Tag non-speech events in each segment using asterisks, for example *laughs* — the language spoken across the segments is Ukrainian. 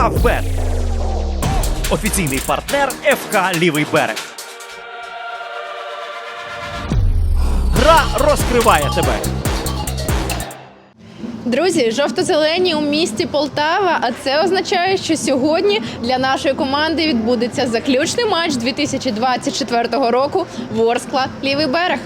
Фавбет. Офіційний партнер ФК Лівий берег. Гра розкриває тебе. Друзі, жовто-зелені у місті Полтава. А це означає, що сьогодні для нашої команди відбудеться заключний матч 2024 року Ворскла Лівий берег.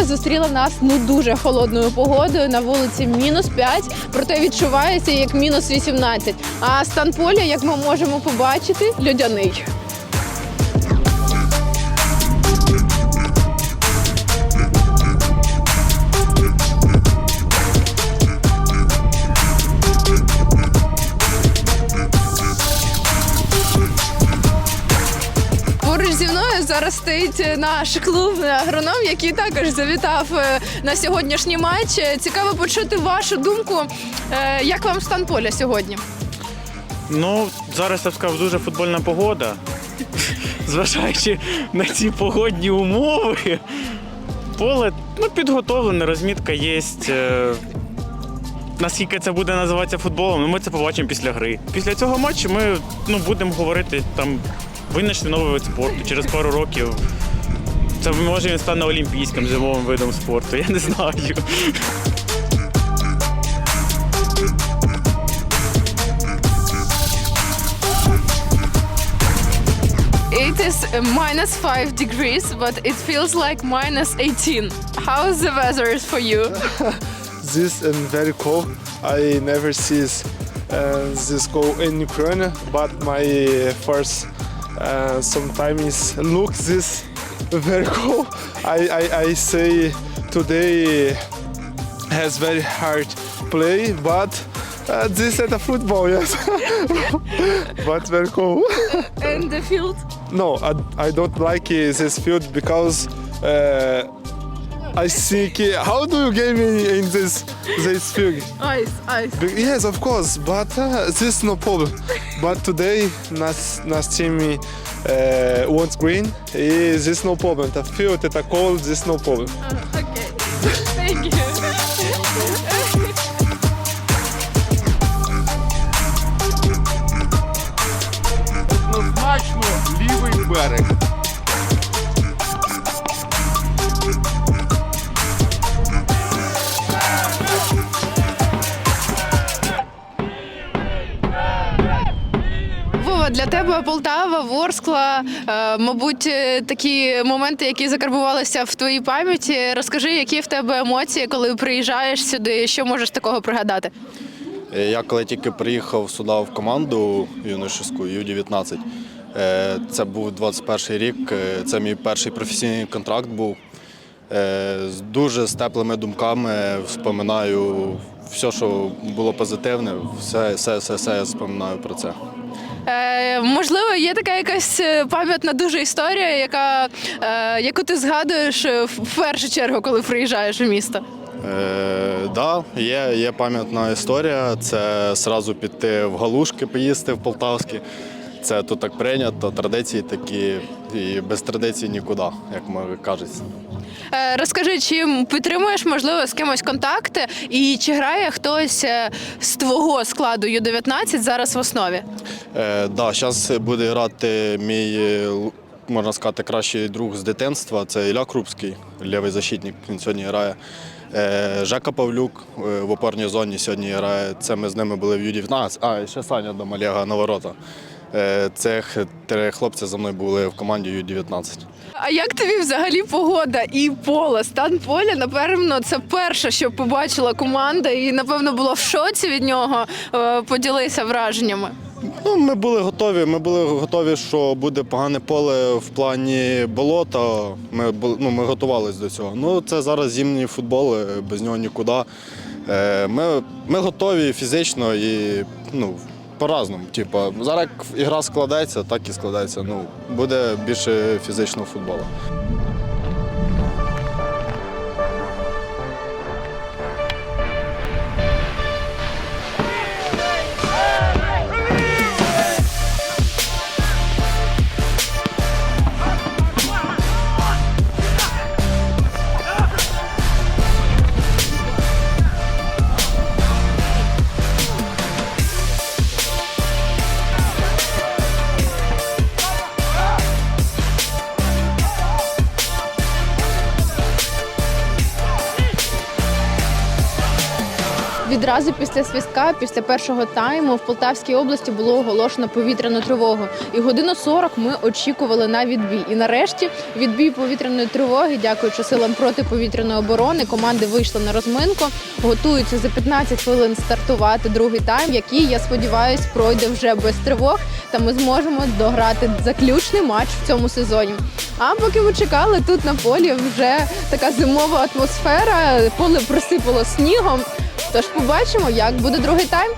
Полтава зустріла нас ну дуже холодною погодою на вулиці мінус 5, проте відчувається як мінус 18. А стан поля, як ми можемо побачити, льодяний. Поруч зі мною зараз стоїть наш клубний агроном, який також завітав е, на сьогоднішній матч. Е, Цікаво почути вашу думку. Е, Як вам стан поля сьогодні? Ну, зараз я б сказав, дуже футбольна погода. *laughs* Зважаючи на ці погодні умови, поле ну, підготовлене, розмітка є. Е, Наскільки це буде називатися футболом, ну ми це побачимо після гри. Після цього матчу ми ну, будемо говорити там, винайшли новий вид спорту через пару років. Це може він стане олімпійським зимовим видом спорту, я не знаю. It is uh, minus 5 degrees, but it feels like minus 18. How is the weather for you? *laughs* this and very cold. I never see this, uh, this go in Ukraine, but my first uh, sometimes look this very *laughs* cool. I, I, I say today has very hard play, but uh, this is a football, yes, *laughs* but very cool. *laughs* And the field? No, I, I don't like uh, this field because uh, I think uh, how do you game in, in this this field? Ice, ice. Be- Yes, of course, but uh, this no problem. but today, nas nas team uh, wants green. eh, This no problem. The field, the cold, this no problem. Okay. Thank you. Однозначно лівий берег. Вова, для тебе Полтава, Ворскла, е, мабуть, е, такі моменти, які закарбувалися в твоїй пам'яті. Розкажи, які в тебе емоції, коли приїжджаєш сюди, що можеш такого пригадати? Е, Я коли тільки приїхав сюди в команду юношеську Ю-19, е, це був 21 рік, це мій перший професійний контракт був. З дуже з теплими думками вспоминаю все, що було позитивне, все, все, все, все я вспоминаю про це. Е, можливо, є така якась е, пам'ятна дуже історія, яка, е, яку ти згадуєш е, в першу чергу, коли приїжджаєш у місто. Е, да, є, є пам'ятна історія. Це одразу піти в галушки, поїсти в Полтавські. Це тут так прийнято, традиції такі, і без традицій нікуди, як ми кажеться. Е, Розкажи, чи підтримуєш можливо з кимось контакти, і чи грає хтось е, з твого складу Ю-19 зараз в основі? Е, да, буде грати мій, е, можна сказати, кращий друг з дитинства. Це Ілля Крупський, лівий защитник. Він сьогодні грає. Жека Павлюк в опорній зоні сьогодні грає. Це ми з ними були в Ю-19. А, ще Саня до Олега на ворота. Е, Цих три хлопці за мною були в команді Ю-19. А як тобі взагалі погода і поле? Стан поля, напевно, це перше, що побачила команда, і напевно була в шоці від нього. Е, Поділися враженнями. Ну, ми були готові. Ми були готові, що буде погане поле в плані болота. Ми ну, ми готувалися до цього. Ну, це зараз зимній футбол, е, без нього нікуди. Ми, ми готові фізично і ну, по-разному. Типа, зараз ігра складається, так і складається. Ну, буде більше фізичного футболу. Відразу після свістка, після першого тайму, в Полтавській області було оголошено повітряну тривогу. І годину 40 ми очікували на відбій. І нарешті відбій повітряної тривоги, дякуючи силам протиповітряної оборони, команди вийшли на розминку, готуються за 15 хвилин стартувати другий тайм, який я сподіваюся пройде вже без тривог. Та ми зможемо дограти заключний матч в цьому сезоні. А поки ви чекали, тут на полі вже така зимова атмосфера, поле присипало снігом. Тож побачимо, як буде другий тайм.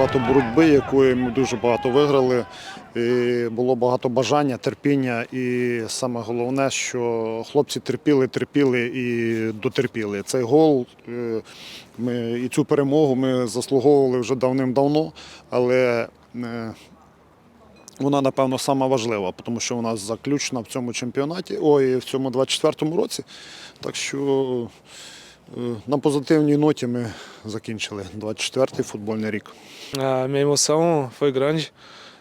Багато боротьби, якої ми дуже багато виграли. І було багато бажання, терпіння. І саме головне, що хлопці терпіли, терпіли і дотерпіли. Цей гол е, ми, і цю перемогу ми заслуговували вже давним-давно, але е, вона, напевно, сама важлива, тому що вона заключена в цьому чемпіонаті, ой, в цьому 24-му році. Так що на позитивній ноті ми закінчили 24-й футбольний рік. A minha emoção foi grande.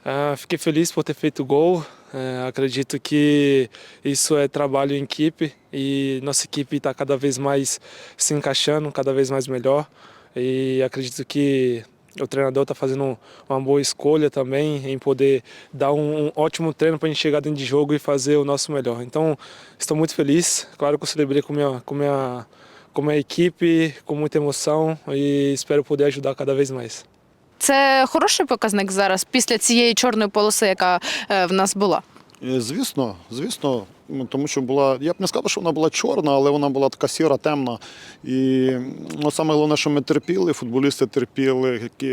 Ah, fiquei feliz por ter feito o gol. Eh, acredito que isso é trabalho em equipe e nossa equipe está cada vez mais se encaixando, cada vez mais melhor. E acredito que o treinador está fazendo uma boa escolha também em poder dar um, um ótimo treino para a gente chegar dentro de jogo e fazer o nosso melhor. Então, estou muito feliz. Claro que eu celebrei com minha, com minha, com minha equipe, com muita emoção e espero poder ajudar cada vez mais. Це хороший показник зараз після цієї чорної полоси, яка е, в нас була. Е, Звісно, звісно, тому що була, я б не сказав, що вона була чорна, але вона була така сіра, темна. І ну, саме головне, що ми терпіли, футболісти терпіли, які,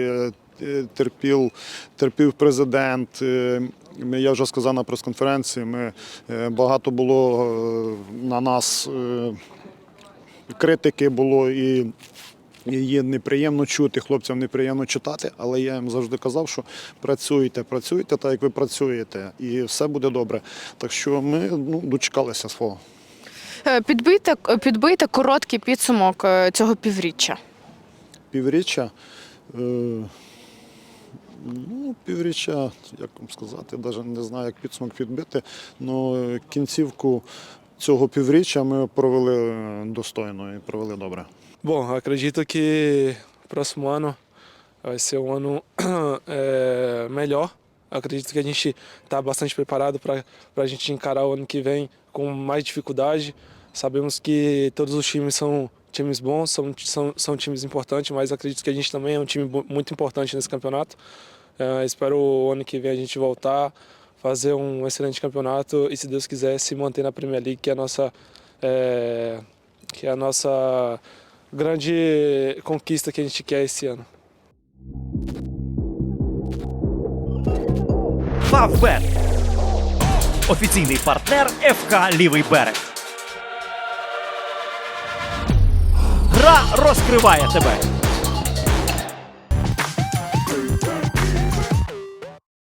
е, терпів, терпів президент. Е, ми- Я вже сказав на прес-конференції, ми, е, багато було е, на нас е, критики було і. Її неприємно чути, хлопцям неприємно читати, але я їм завжди казав, що працюйте, працюйте так, як ви працюєте, і все буде добре. Так що ми ну, дочекалися свого. Підбийте, підбийте короткий підсумок е, цього півріччя. Півріччя. Е, ну, півріччя, як вам сказати, навіть не знаю, як підсумок підбити. але кінцівку цього півріччя ми провели достойно і провели добре. Bom, acredito que o próximo ano vai ser um ano eh, melhor. Acredito que a gente está bastante preparado para a gente encarar o ano que vem com mais dificuldade. Sabemos que todos os times são times bons, são, são, são times importantes, mas acredito que a gente também é um time bu- muito importante nesse campeonato. Eh, espero o ano que vem a gente voltar, fazer um excelente campeonato e, se Deus quiser, se manter na Premier League, que é a nossa, eh, que é a nossa grande conquista que a gente quer esse ano. Фавбет. Офіційний партнер ФК Лівий берег. Гра розкриває тебе.